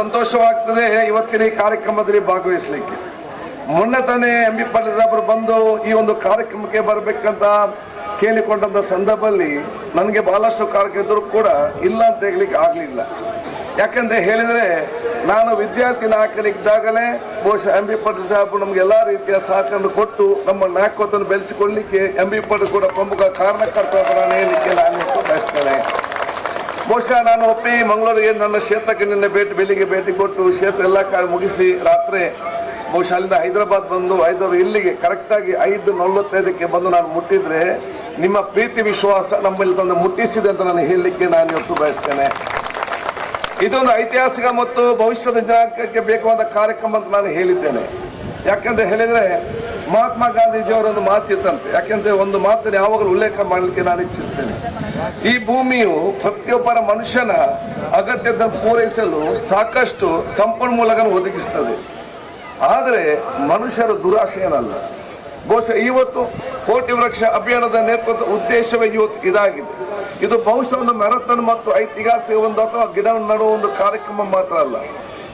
ಸಂತೋಷವಾಗ್ತದೆ ಇವತ್ತಿನ ಈ ಕಾರ್ಯಕ್ರಮದಲ್ಲಿ ಭಾಗವಹಿಸಲಿಕ್ಕೆ. ಮೊನ್ನೆ ತಾನೇ ಎಂ ಬಿ ಪಾಟೀಲ್ ಬಂದು ಈ ಒಂದು ಕಾರ್ಯಕ್ರಮಕ್ಕೆ ಬರಬೇಕಂತ ಕೇಳಿಕೊಂಡಂಥ ಸಂದರ್ಭದಲ್ಲಿ ನನಗೆ ಬಹಳಷ್ಟು ಕಾರ್ಯಕ್ರಮ ಕೂಡ ಇಲ್ಲ ಅಂತ ಹೇಳಲಿಕ್ಕೆ ಆಗಲಿಲ್ಲ. ಯಾಕಂದ್ರೆ ಹೇಳಿದರೆ ನಾನು ವಿದ್ಯಾರ್ಥಿ ನಾಯಕನಿದ್ದಾಗಲೇ ಬಹುಶಃ ಎಂ ಬಿ ಪಾಟೀಲ್ ಸಾಹೇಬರು ನಮ್ಗೆ ಎಲ್ಲಾ ರೀತಿಯ ಸಹಕಾರ ಕೊಟ್ಟು ನಮ್ಮ ನಾಯಕತ್ವವನ್ನು ಬೆಳೆಸಿಕೊಳ್ಳಲಿಕ್ಕೆ ಎಂ ಬಿ ಪಾಟೀಲ್ ಕೂಡ ಪ್ರಮುಖ ಕಾರಣಕರ್ತ ನಾನು ಬಯಸ್ತೇನೆ. ಬಹುಶಃ ನಾನು ಒಪ್ಪಿ ಮಂಗಳೂರಿಗೆ ನನ್ನ ಕ್ಷೇತ್ರಕ್ಕೆ ನಿನ್ನೆ ಭೇಟಿ, ಬೆಳಿಗ್ಗೆ ಭೇಟಿ ಕೊಟ್ಟು ಕ್ಷೇತ್ರ ಎಲ್ಲ ಕಾರ್ಯ ಮುಗಿಸಿ ರಾತ್ರಿ ಬಹುಶಃ ಅಲ್ಲಿಂದ ಹೈದರಾಬಾದ್ ಬಂದು ಹೈದರಾಬಾದ್ ಇಲ್ಲಿಗೆ ಕರೆಕ್ಟಾಗಿ ಐದು ನಲವತ್ತೈದಕ್ಕೆ ಬಂದು ನಾನು ಮುಟ್ಟಿದ್ರೆ ನಿಮ್ಮ ಪ್ರೀತಿ, ವಿಶ್ವಾಸ ನಮ್ಮಲ್ಲಿ ತಂದು ಮುಟ್ಟಿಸಿದೆ ಅಂತ ನಾನು ಹೇಳಲಿಕ್ಕೆ ನಾನು ಇವತ್ತು ಬಯಸ್ತೇನೆ. ಇದೊಂದು ಐತಿಹಾಸಿಕ ಮತ್ತು ಭವಿಷ್ಯದ ದಿನಾಂಕಕ್ಕೆ ಬೇಕಾದ ಕಾರ್ಯಕ್ರಮ ಅಂತ ನಾನು ಹೇಳಿದ್ದೇನೆ. ಯಾಕಂತ ಹೇಳಿದ್ರೆ ಮಹಾತ್ಮ ಗಾಂಧೀಜಿಯವರ ಒಂದು ಮಾತಿತ್ತಂತೆ. ಯಾಕೆಂದ್ರೆ ಒಂದು ಮಾತನ್ನು ಯಾವಾಗಲೂ ಉಲ್ಲೇಖ ಮಾಡಲಿಕ್ಕೆ ನಾನು ಇಚ್ಛಿಸ್ತೇನೆ. ಈ ಭೂಮಿಯು ಪ್ರತಿಯೊಬ್ಬರ ಮನುಷ್ಯನ ಅಗತ್ಯತೆಯನ್ನು ಪೂರೈಸಲು ಸಾಕಷ್ಟು ಸಂಪನ್ಮೂಲಗಳನ್ನು ಒದಗಿಸ್ತದೆ. ಆದರೆ ಮನುಷ್ಯರ ದುರಾಶೆಯನಲ್ಲ. ಬಹುಶಃ ಇವತ್ತು ಕೋಟಿ ವೃಕ್ಷ ಅಭಿಯಾನದ ನೇತೃತ್ವ ಉದ್ದೇಶವೇ ಇವತ್ತು ಇದಾಗಿದೆ. ಇದು ಬಹುಶಃ ಒಂದು ಮ್ಯಾರಥಾನ್ ಮತ್ತು ಐತಿಹಾಸಿಕ ಒಂದು ಅಥವಾ ಗಿಡ ನಡುವ ಒಂದು ಕಾರ್ಯಕ್ರಮ ಮಾತ್ರ ಅಲ್ಲ.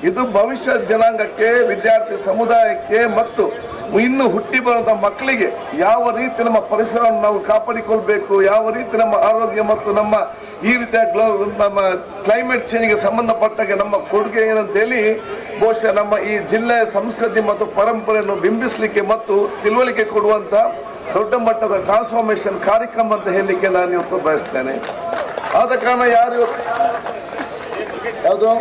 ಇದು ಭವಿಷ್ಯ ಜನಾಂಗಕ್ಕೆ, ವಿದ್ಯಾರ್ಥಿ ಸಮುದಾಯಕ್ಕೆ ಮತ್ತು ಇನ್ನು ಹುಟ್ಟಿ ಬರುವಂತ ಮಕ್ಕಳಿಗೆ ಯಾವ ರೀತಿ ನಮ್ಮ ಪರಿಸರವನ್ನು ನಾವು ಕಾಪಾಡಿಕೊಳ್ಬೇಕು, ಯಾವ ರೀತಿ ನಮ್ಮ ಆರೋಗ್ಯ ಮತ್ತು ನಮ್ಮ ಈ ರೀತಿಯ ನಮ್ಮ ಕ್ಲೈಮೇಟ್ ಚೇಂಜ್ಗೆ ಸಂಬಂಧಪಟ್ಟಾಗೆ ನಮ್ಮ ಕೊಡುಗೆ ಏನಂತ ಹೇಳಿ, ಬಹುಶಃ ನಮ್ಮ ಈ ಜಿಲ್ಲೆಯ ಸಂಸ್ಕೃತಿ ಮತ್ತು ಪರಂಪರೆಯನ್ನು ಬಿಂಬಿಸಲಿಕ್ಕೆ ಮತ್ತು ತಿಳುವಳಿಕೆ ಕೊಡುವಂತ ದೊಡ್ಡ ಮಟ್ಟದ ಟ್ರಾನ್ಸ್ಫಾರ್ಮೇಶನ್ ಕಾರ್ಯಕ್ರಮ ಅಂತ ಹೇಳಲಿಕ್ಕೆ ನಾನು ಇವತ್ತು ಬಯಸ್ತೇನೆ. ಆದ ಕಾರಣ ಯಾರು ಯಾವುದು?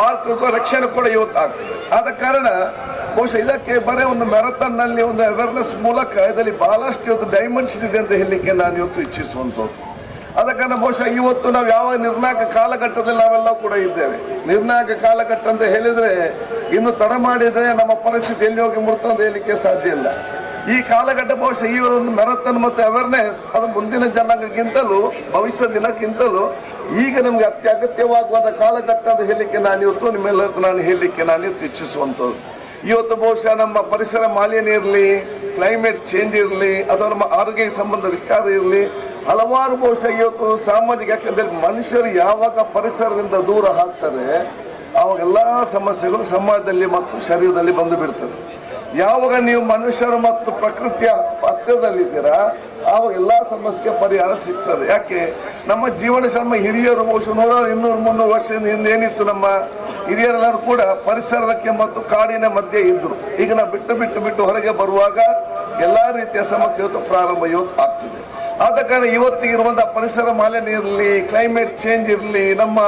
ಪಾರ್ಕ್ ರಕ್ಷಣೆ ಕೂಡ ಇವತ್ತು ಆಗ್ತದೆ ಆದ ಕಾರಣ ಬಹುಶಃ ಇದಕ್ಕೆ ಬರೀ ಒಂದು ಮ್ಯಾರಥಾನ್ನಲ್ಲಿ ಒಂದು ಅವೇರ್ನೆಸ್ ಮೂಲಕ ಇದರಲ್ಲಿ ಬಹಳಷ್ಟು ಇವತ್ತು ಡೈಮೆನ್ಷನ್ ಇದೆ ಅಂತ ಹೇಳಲಿಕ್ಕೆ ನಾನು ಇವತ್ತು ಇಚ್ಛಿಸುವಂಥದ್ದು. ಆದ ಕಾರಣ ಬಹುಶಃ ಇವತ್ತು ನಾವು ಯಾವ ನಿರ್ಣಾಯಕ ಕಾಲಘಟ್ಟದಲ್ಲಿ ನಾವೆಲ್ಲ ಕೂಡ ಇದ್ದೇವೆ. ನಿರ್ಣಾಯಕ ಕಾಲಘಟ್ಟ ಅಂತ ಹೇಳಿದ್ರೆ ಇನ್ನು ತಡ ಮಾಡಿದ್ರೆ ನಮ್ಮ ಪರಿಸ್ಥಿತಿ ಎಲ್ಲಿ ಹೋಗಿ ಮುಡ್ತು ಅಂತ ಸಾಧ್ಯ ಇಲ್ಲ. ಈ ಕಾಲಘಟ್ಟ ಬಹುಶಃ ಈ ಒಂದು ಮ್ಯಾರಥಾನ್ ಮತ್ತು ಅವೇರ್ನೆಸ್ ಅದು ಮುಂದಿನ ಜನಾಂಗಕ್ಕಿಂತಲೂ ಭವಿಷ್ಯ ದಿನಕ್ಕಿಂತಲೂ ಈಗ ನಮ್ಗೆ ಅತ್ಯ ಅಗತ್ಯವಾಗುವಂತ ಕಾಲಘಟ್ಟ ಅಂತ ಹೇಳಲಿಕ್ಕೆ ನಾನು ಇವತ್ತು ನಿಮ್ಮೆಲ್ಲರ ನಾನು ಹೇಳಲಿಕ್ಕೆ ನಾನು ಇವತ್ತು ಇಚ್ಛಿಸುವಂಥದ್ದು. ಇವತ್ತು ಬಹುಶಃ ನಮ್ಮ ಪರಿಸರ ಮಾಲಿನ್ಯ ಇರಲಿ ಕ್ಲೈಮೇಟ್ ಚೇಂಜ್ ಇರಲಿ, ಅಥವಾ ನಮ್ಮ ಆರೋಗ್ಯ ಸಂಬಂಧ ವಿಚಾರ ಇರಲಿ, ಹಲವಾರು ಬಹುಶಃ ಇವತ್ತು ಸಾಮಾಜಿಕ, ಯಾಕೆಂದರೆ ಮನುಷ್ಯರು ಯಾವಾಗ ಪರಿಸರದಿಂದ ದೂರ ಹಾಕ್ತಾರೆ ಅವಾಗೆಲ್ಲ ಸಮಸ್ಯೆಗಳು ಸಮಾಜದಲ್ಲಿ ಮತ್ತು ಶರೀರದಲ್ಲಿ ಬಂದು ಬಿಡ್ತದೆ. ಯಾವಾಗ ನೀವು ಮನುಷ್ಯರು ಮತ್ತು ಪ್ರಕೃತಿಯ ಹತ್ತಿರದಲ್ಲಿದ್ದೀರಾ ಆವಾಗ ಎಲ್ಲಾ ಸಮಸ್ಯೆಗೆ ಪರಿಹಾರ ಸಿಗ್ತದೆ. ಯಾಕೆ? ನಮ್ಮ ಜೀವನ ಶ್ರಮ ಹಿರಿಯರು, ಬಹುಶಃ ನೂರ ಇನ್ನೂರು, ಮುನ್ನೂರು ವರ್ಷದಿಂದ ಹಿಂದೆ ಏನಿತ್ತು ನಮ್ಮ ಹಿರಿಯರೆಲ್ಲರೂ ಕೂಡ ಪರಿಸರಕ್ಕೆ ಮತ್ತು ಕಾಡಿನ ಮಧ್ಯೆ ಇದ್ರು. ಈಗ ನಾವು ಬಿಟ್ಟು ಬಿಟ್ಟು ಬಿಟ್ಟು ಹೊರಗೆ ಬರುವಾಗ ಎಲ್ಲಾ ರೀತಿಯ ಸಮಸ್ಯೆ ಇವತ್ತು ಪ್ರಾರಂಭ ಇವತ್ತು ಆಗ್ತಿದೆ. ಆದ ಕಾರಣ ಇವತ್ತಿಗಿರುವಂತಹ ಪರಿಸರ ಮಾಲಿನ್ಯ ಇರಲಿ ಕ್ಲೈಮೇಟ್ ಚೇಂಜ್ ಇರಲಿ, ನಮ್ಮ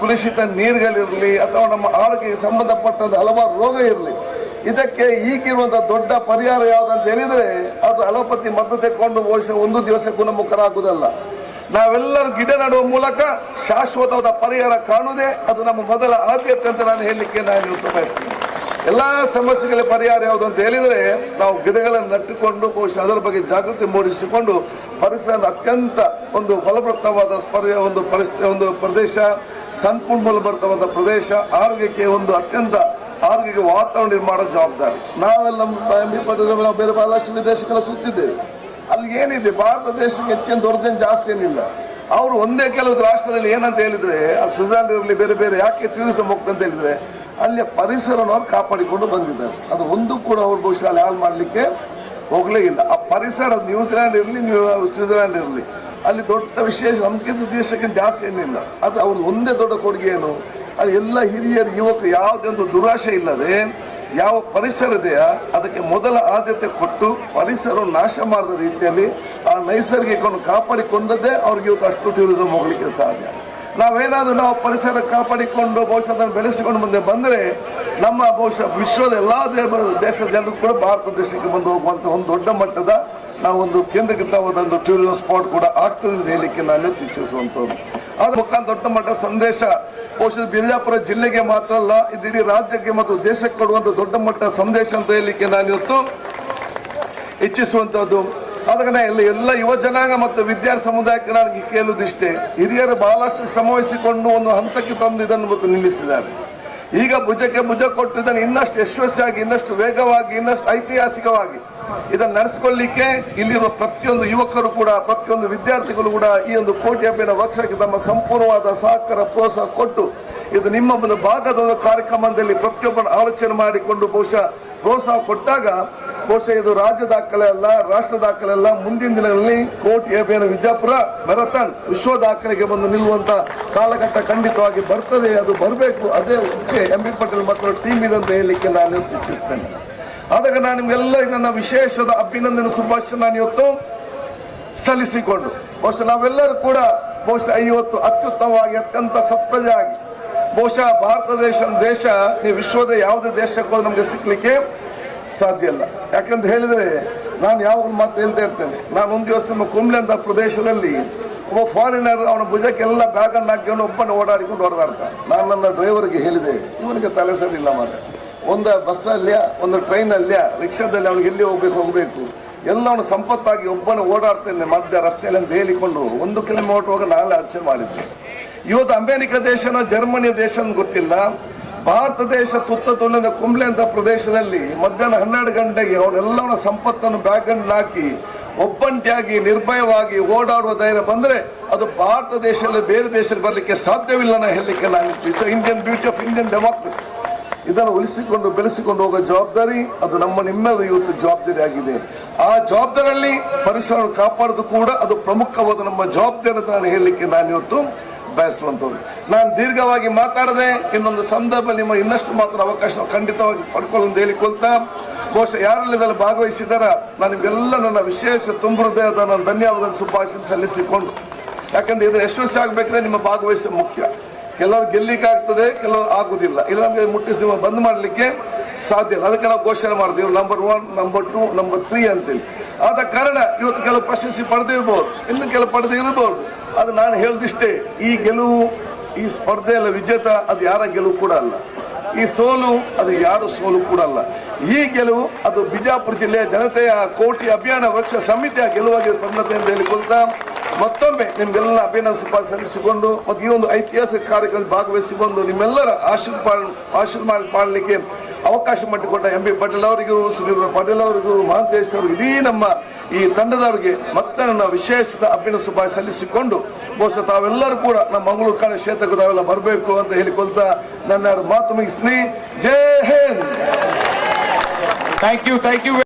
ಕುಲುಷಿತ ನೀರುಗಳಿರಲಿ, ಅಥವಾ ನಮ್ಮ ಆರೋಗ್ಯಕ್ಕೆ ಸಂಬಂಧಪಟ್ಟಂತ ಹಲವಾರು ರೋಗ ಇರಲಿ ಇದಕ್ಕೆ ಈಗಿರುವಂತಹ ದೊಡ್ಡ ಪರಿಹಾರ ಯಾವ್ದಂತ ಹೇಳಿದ್ರೆ ಅದು ಅಲೋಪತಿ ಮದ್ದು ತೆಕ್ಕೊಂಡು ವರ್ಷ ಒಂದು ದಿವಸ ಗುಣಮುಖರಾಗುವುದಲ್ಲ ನಾವೆಲ್ಲರೂ ಗಿಡ ನೆಡುವ ಮೂಲಕ ಶಾಶ್ವತವಾದ ಪರಿಹಾರ ಕಾಣುವುದೇ ಅದು ನಮ್ಮ ಮೊದಲ ಆದ್ಯತೆ ಅಂತ ನಾನು ಹೇಳಲಿಕ್ಕೆ ನಾನು ಬಯಸ್ತೇನೆ ಎಲ್ಲಾ ಸಮಸ್ಯೆಗಳ ಪರಿಹಾರ ಯಾವುದು ಅಂತ ಹೇಳಿದರೆ ನಾವು ಗಿಡಗಳನ್ನು ನಟ್ಟುಕೊಂಡು ಬಹುಶಃ ಅದರ ಬಗ್ಗೆ ಜಾಗೃತಿ ಮೂಡಿಸಿಕೊಂಡು ಪರಿಸರ ಅತ್ಯಂತ ಒಂದು ಫಲಪ್ರದವಾದ ಸ್ಪರ್ಯ ಒಂದು ಪರಿಸ್ಥಿತಿ ಒಂದು ಪ್ರದೇಶ, ಸಂಪನ್ಮೂಲ ಭರಿತವಾದ ಪ್ರದೇಶ, ಆರೋಗ್ಯಕ್ಕೆ ಒಂದು ಅತ್ಯಂತ ಆರೋಗ್ಯಕ್ಕೆ ವಾತಾವರಣ ನಿರ್ಮಾಣ ಜವಾಬ್ದಾರಿ. ನಾವೆಲ್ಲ ನಮ್ಮ ನಾವು ಬೇರೆ ಬಹಳಷ್ಟು ವಿದೇಶಕ್ಕೆಲ್ಲ ಸುತ್ತಿದ್ದೇವೆ. ಅಲ್ಲಿ ಏನಿದೆ? ಭಾರತ ದೇಶಕ್ಕೆ ಹೆಚ್ಚಿನ ದೊಡ್ಡದೇನು ಜಾಸ್ತಿ ಏನಿಲ್ಲ. ಅವರು ಒಂದೇ ಕೆಲವು ರಾಷ್ಟ್ರದಲ್ಲಿ ಏನಂತ ಹೇಳಿದ್ರೆ ಸ್ವಿಟ್ಜರ್ಲೆಂಡ್ ಇರಲಿ, ಬೇರೆ ಬೇರೆ, ಯಾಕೆ ಟೂರಿಸಂ ಹೋಗ್ತಂತ ಹೇಳಿದ್ರೆ, ಅಲ್ಲಿಯ ಪರಿಸರನ ಅವ್ರು ಕಾಪಾಡಿಕೊಂಡು ಬಂದಿದ್ದಾರೆ. ಅದು ಒಂದು ಕೂಡ ಅವ್ರು ಬಹುಶಃ ಅಲ್ಲಿ ಹಾಳು ಮಾಡಲಿಕ್ಕೆ ಹೋಗಲೇ ಇಲ್ಲ. ಆ ಪರಿಸರ ನ್ಯೂಜಿಲ್ಯಾಂಡ್ ಇರಲಿ ಸ್ವಿಟ್ಜರ್ಲ್ಯಾಂಡ್ ಇರಲಿ, ಅಲ್ಲಿ ದೊಡ್ಡ ವಿಶೇಷ ನಮ್ಗಿಂತ ದೇಶಕ್ಕಿಂತ ಜಾಸ್ತಿ ಏನಿಲ್ಲ. ಅದು ಅವ್ರದ್ದು ಒಂದೇ ದೊಡ್ಡ ಕೊಡುಗೆ ಏನು? ಅಲ್ಲಿ ಎಲ್ಲ ಹಿರಿಯರು ಯುವಕ ಯಾವುದೊಂದು ದುರಾಶೆ ಇಲ್ಲದೆ ಯಾವ ಪರಿಸರ ಇದೆಯಾ ಅದಕ್ಕೆ ಮೊದಲ ಆದ್ಯತೆ ಕೊಟ್ಟು ಪರಿಸರ ನಾಶ ಮಾಡದ ರೀತಿಯಲ್ಲಿ ಆ ನೈಸರ್ಗಿಕವನ್ನು ಕಾಪಾಡಿಕೊಂಡದ್ದೇ ಅವ್ರಿಗೆ ಇವತ್ತು ಅಷ್ಟು ಟೂರಿಸಂ ಹೋಗ್ಲಿಕ್ಕೆ ಸಾಧ್ಯ. ನಾವೇನಾದರೂ ನಾವು ಪರಿಸರ ಕಾಪಾಡಿಕೊಂಡು ಬಹುಶಃ ಅದನ್ನು ಬೆಳೆಸಿಕೊಂಡು ಮುಂದೆ ಬಂದರೆ ನಮ್ಮ ಬಹುಶಃ ವಿಶ್ವದ ಎಲ್ಲ ದೇಶದ ಜನರು ಕೂಡ ಭಾರತ ದೇಶಕ್ಕೆ ಬಂದು ಹೋಗುವಂಥ ಒಂದು ದೊಡ್ಡ ಮಟ್ಟದ ನಾವು ಒಂದು ಕೇಂದ್ರೀಕೃತವಾದ ಒಂದು ಟೂರಿಸಂ ಸ್ಪಾಟ್ ಕೂಡ ಆಗ್ತದೆ ಅಂತ ಹೇಳಲಿಕ್ಕೆ ನಾನು ಇಚ್ಛಿಸುವಂಥದ್ದು ಅದ್ರ ಮುಖಾಂತರ ದೊಡ್ಡ ಮಟ್ಟ ಸಂದೇಶ ಬಹುಶಃ ಬಿಜಾಪುರ ಜಿಲ್ಲೆಗೆ ಮಾತ್ರ ಅಲ್ಲ, ಇದು ಇಡೀ ರಾಜ್ಯಕ್ಕೆ ಮತ್ತು ದೇಶಕ್ಕೆ ಕೊಡುವಂತ ದೊಡ್ಡ ಮಟ್ಟ ಸಂದೇಶ ಅಂತ ಹೇಳಲಿಕ್ಕೆ ನಾನು ಇವತ್ತು ಇಚ್ಛಿಸುವಂತದ್ದು ಅದಕ್ಕೆ ಎಲ್ಲ ಎಲ್ಲ ಯುವ ಜನಾಂಗ ಮತ್ತು ವಿದ್ಯಾರ್ಥಿ ಸಮುದಾಯಕ್ಕೆ ನನಗೆ ಕೇಳುವುದಿಷ್ಟೇ ಹಿರಿಯರು ಬಹಳಷ್ಟು ಶ್ರಮವಹಿಸಿಕೊಂಡು ಒಂದು ಹಂತಕ್ಕೆ ತಂದು ಇದನ್ನು ಮತ್ತು ನಿಲ್ಲಿಸಿದ್ದಾರೆ. ಈಗ ಭುಜಕ್ಕೆ ಭುಜ ಇದನ್ನು ಇನ್ನಷ್ಟು ಯಶಸ್ವಿಯಾಗಿ, ಇನ್ನಷ್ಟು ವೇಗವಾಗಿ, ಇನ್ನಷ್ಟು ಐತಿಹಾಸಿಕವಾಗಿ ಇದನ್ನು ನಡೆಸಿಕೊಳ್ಳಿಕ್ಕೆ ಇಲ್ಲಿರುವ ಪ್ರತಿಯೊಂದು ಯುವಕರು ಕೂಡ, ಪ್ರತಿಯೊಂದು ವಿದ್ಯಾರ್ಥಿಗಳು ಕೂಡ ಈ ಒಂದು ಕೋಟಿ ಅಭಿಯಾನ ವರ್ಷಕ್ಕೆ ತಮ್ಮ ಸಂಪೂರ್ಣವಾದ ಸಹಕಾರ, ಪ್ರೋತ್ಸಾಹ ಕೊಟ್ಟು ಇದು ನಿಮ್ಮ ಒಂದು ಭಾಗದ ಒಂದು ಕಾರ್ಯಕ್ರಮದಲ್ಲಿ ಪ್ರತಿಯೊಬ್ಬರು ಆಲೋಚನೆ ಮಾಡಿಕೊಂಡು ಬಹುಶಃ ಪ್ರೋತ್ಸಾಹ ಕೊಟ್ಟಾಗ ಬಹುಶಃ ಇದು ರಾಜ್ಯ ದಾಖಲೆ ಅಲ್ಲ, ರಾಷ್ಟ್ರ ದಾಖಲೆ ಅಲ್ಲ. ಮುಂದಿನ ದಿನಗಳಲ್ಲಿ ಕೋರ್ಟ್ ಅಭಿಯಾನ ವಿಜಯಪುರ ಮ್ಯಾರಥಾನ್ ವಿಶ್ವ ದಾಖಲೆಗೆ ಬಂದು ನಿಲ್ಲುವಂತ ಕಾಲಘಟ್ಟ ಖಂಡಿತವಾಗಿ ಬರ್ತದೆ, ಅದು ಬರಬೇಕು. ಅದೇ ಇಚ್ಛೆ ಎಂ ಬಿ ಪಟೇಲ್ ಮಕ್ಕಳ ಟೀಮ್ ಇದೆ ಅಂತ ಹೇಳಲಿಕ್ಕೆ ನಾನು ಇಚ್ಛಿಸ್ತೇನೆ. ಆದಾಗ ನಾನು ನಿಮ್ಗೆಲ್ಲ ನನ್ನ ವಿಶೇಷದ ಅಭಿನಂದನೆ, ಶುಭಾಶಯ ನಾನು ಇವತ್ತು ಸಲ್ಲಿಸಿಕೊಂಡು. ಬಹುಶಃ ನಾವೆಲ್ಲರೂ ಕೂಡ ಬಹುಶಃ ಇವತ್ತು ಅತ್ಯುತ್ತಮವಾಗಿ, ಅತ್ಯಂತ ಸತ್ಪ್ರಜೆಯಾಗಿ. ಬಹುಶಃ ಭಾರತ ದೇಶ ದೇಶ ವಿಶ್ವದ ಯಾವುದೇ ದೇಶಕ್ಕೂ ನಮಗೆ ಸಿಗ್ಲಿಕ್ಕೆ ಸಾಧ್ಯ ಇಲ್ಲ. ಯಾಕಂತ ಹೇಳಿದ್ರೆ ನಾನು ಯಾವಾಗಲೂ ಮಾತು ಹೇಳ್ತಾ ಇರ್ತೇನೆ. ನಾನು ಒಂದು ದಿವಸ ನಮ್ಮ ಕುಂಬ್ಳೆ ಅಂತ ಪ್ರದೇಶದಲ್ಲಿ ಒಬ್ಬ ಫಾರಿನರ್ ಅವನ ಭುಜಕ್ಕೆಲ್ಲ ಬ್ಯಾಗನ್ನು ಹಾಕಿಕೊಂಡು ಒಬ್ಬನ ಓಡಾಡಿಕೊಂಡು ಓಡಾಡ್ತಾನೆ ನಾನು ನನ್ನ ಡ್ರೈವರ್ಗೆ ಹೇಳಿದೆ, ಇವನಿಗೆ ತಲೆ ಸರಿಯಿಲ್ಲ ಮಾರೆ ಒಂದು ಬಸ್ಸಲ್ಲಿಯ ಒಂದು ಟ್ರೈನಲ್ಲಿಯ ರಿಕ್ಷಾದಲ್ಲಿ ಅವನಿಗೆ ಎಲ್ಲಿ ಹೋಗ್ಬೇಕು, ಹೋಗಬೇಕು. ಎಲ್ಲ ಅವನು ಸಂಪತ್ತಾಗಿ ಒಬ್ಬನ ಓಡಾಡ್ತೇನೆ ಮಧ್ಯ ರಸ್ತೆಯಲ್ಲಿ ಅಂತ ಹೇಳಿಕೊಂಡು ಒಂದು ಕಿಲೋಮೀಟರ್ ಹೋಗಿ ನಾಳೆ ಅರ್ಚನೆ ಮಾಡಿದ್ದೆ. ಇವತ್ತು ಅಮೆರಿಕ ದೇಶನೋ ಜರ್ಮನಿಯ ದೇಶ ಗೊತ್ತಿಲ್ಲ. ಭಾರತ ದೇಶ ತುತ್ತ ತುಲ್ಲದ ಕುಂಬ್ಳೆ ಅಂತ ಪ್ರದೇಶದಲ್ಲಿ ಮಧ್ಯಾಹ್ನ ಹನ್ನೆರಡು ಗಂಟೆಗೆ ಅವರೆಲ್ಲವರ ಸಂಪತ್ತನ್ನು ಬ್ಯಾಗನ್ನು ಹಾಕಿ ಒಬ್ಬಂಟಿಯಾಗಿ, ನಿರ್ಭಯವಾಗಿ ಓಡಾಡುವ ಧೈರ್ಯ ಬಂದರೆ ಅದು ಭಾರತ ದೇಶದಲ್ಲಿ ಬೇರೆ ದೇಶದಲ್ಲಿ ಬರಲಿಕ್ಕೆ ಸಾಧ್ಯವಿಲ್ಲ ಹೇಳಲಿಕ್ಕೆ ನಾನು Indian beauty of Indian democracy ಇದನ್ನು ಉಳಿಸಿಕೊಂಡು, ಬೆಳೆಸಿಕೊಂಡು ಹೋಗೋ ಜವಾಬ್ದಾರಿ ಅದು ನಮ್ಮ ನಿಮ್ಮೆಲ್ಲ ಇವತ್ತು ಜವಾಬ್ದಾರಿ ಆಗಿದೆ. ಆ ಜವಾಬ್ದಾರಿಯಲ್ಲಿ ಪರಿಸರವನ್ನು ಕಾಪಾಡೋದು ಕೂಡ ಅದು ಪ್ರಮುಖವಾದ ನಮ್ಮ ಜವಾಬ್ದಾರಿ ಅಂತ ನಾನು ಹೇಳಲಿಕ್ಕೆ ನಾನು ಇವತ್ತು ಬಯಸುವಂಥದ್ದು. ನಾನು ದೀರ್ಘವಾಗಿ ಮಾತಾಡದೆ ಇನ್ನೊಂದು ಸಂದರ್ಭ ನಿಮ್ಮ ಇನ್ನಷ್ಟು ಮಾತ್ರ ಅವಕಾಶ ಖಂಡಿತವಾಗಿ ಪಡ್ಕೊಳ್ಳೋದು ಹೇಳಿ ಹೇಳಿಕೊಳ್ತಾ ಬಹುಶಃ ಯಾರೆಲ್ಲ ಭಾಗವಹಿಸಿದಾರ ನಾನು ನಿಮಗೆಲ್ಲ ನನ್ನ ವಿಶೇಷ ತುಂಬ ಹೃದಯದ ನನ್ನ ಧನ್ಯವಾದ ಶುಭಾಶಯ ಸಲ್ಲಿಸಿಕೊಂಡು. ಯಾಕಂದ್ರೆ ಇದು ಯಶಸ್ವಿ ಆಗಬೇಕಂದ್ರೆ ನಿಮ್ಮ ಭಾಗವಹಿಸ ಮುಖ್ಯ. ಕೆಲವರು ಗೆಲ್ಲಿಕ್ಕಾಗ್ತದೆ, ಕೆಲವರು ಆಗುದಿಲ್ಲ. ಇಲ್ಲ ನಮಗೆ ಮುಟ್ಟಿಸಿ ಬಂದ್ ಮಾಡಲಿಕ್ಕೆ ಸಾಧ್ಯ ಇಲ್ಲ. ಅದಕ್ಕೆ ನಾವು ಘೋಷಣೆ ಮಾಡ್ತೀವಿ. Number one number two number three ಅಂತೇಳಿ ಆದ ಕಾರಣ ಇವತ್ತು ಕೆಲವು ಪ್ರಶಸ್ತಿ ಪಡೆದಿರ್ಬೋದು ಇನ್ನು ಕೆಲವು ಪಡೆದು ಇರಬಹುದು. ಅದು ನಾನು ಹೇಳ್ದಿಷ್ಟೇ, ಈ ಗೆಲುವು, ಈ ಸ್ಪರ್ಧೆಯಲ್ಲ ವಿಜೇತ, ಅದು ಯಾರ ಗೆಲುವು ಕೂಡ ಅಲ್ಲ. ಈ ಸೋಲು, ಅದು ಯಾರು ಸೋಲು ಕೂಡ ಅಲ್ಲ. ಈ ಗೆಲುವು, ಅದು ಬಿಜಾಪುರ ಜಿಲ್ಲೆಯ ಜನತೆಯ ಕೋಟಿ ಅಭಿಯಾನ ವೃಕ್ಷ ಸಮಿತಿಯ ಗೆಲುವಾಗಿ ಪರಿಣತಿ ಅಂತ ಹೇಳಿಕೊಳ್ತಾ ಮತ್ತೊಮ್ಮೆ ನಿಮ್ಗೆಲ್ಲ ಅಭಿನಂದ ಸಲ್ಲಿಸಿಕೊಂಡು ಮತ್ತು ಈ ಒಂದು ಐತಿಹಾಸಿಕ ಕಾರ್ಯಕ್ರಮ ಬಂದು ನಿಮ್ಮೆಲ್ಲರ ಆಶೀರ್ವಾದ ಆಶೀರ್ವಾದ ಮಾಡಲಿಕ್ಕೆ ಅವಕಾಶ ಮಾಡಿಕೊಟ್ಟ ಎಂ ಬಿ ಪಟೇಲ್ ಅವರಿಗೂ, ಸುನೀಲ್ ಪಟೇಲ್ ಅವರಿಗೂ, ಮಹಾಂತೇಶ್ ಅವರಿಗೂ, ಇಡೀ ನಮ್ಮ ಈ ತಂಡದವರಿಗೆ ಮತ್ತೆ ನನ್ನ ವಿಶೇಷದ ಅಭಿನಂದನೆ ಸುಭ ಸಲ್ಲಿಸಿಕೊಂಡು, ಬಹುಶಃ ತಾವೆಲ್ಲರೂ ಕೂಡ ನಮ್ಮ ಮಂಗಳೂರು ಕಾಣ ಕ್ಷೇತ್ರಕ್ಕೆ ತಾವೆಲ್ಲ ಬರಬೇಕು ಅಂತ ಹೇಳಿಕೊಳ್ತಾ ನನ್ನ ಮಾತು ಮುಗಿಸ್ನಿ Jai Hind! Thank you thank you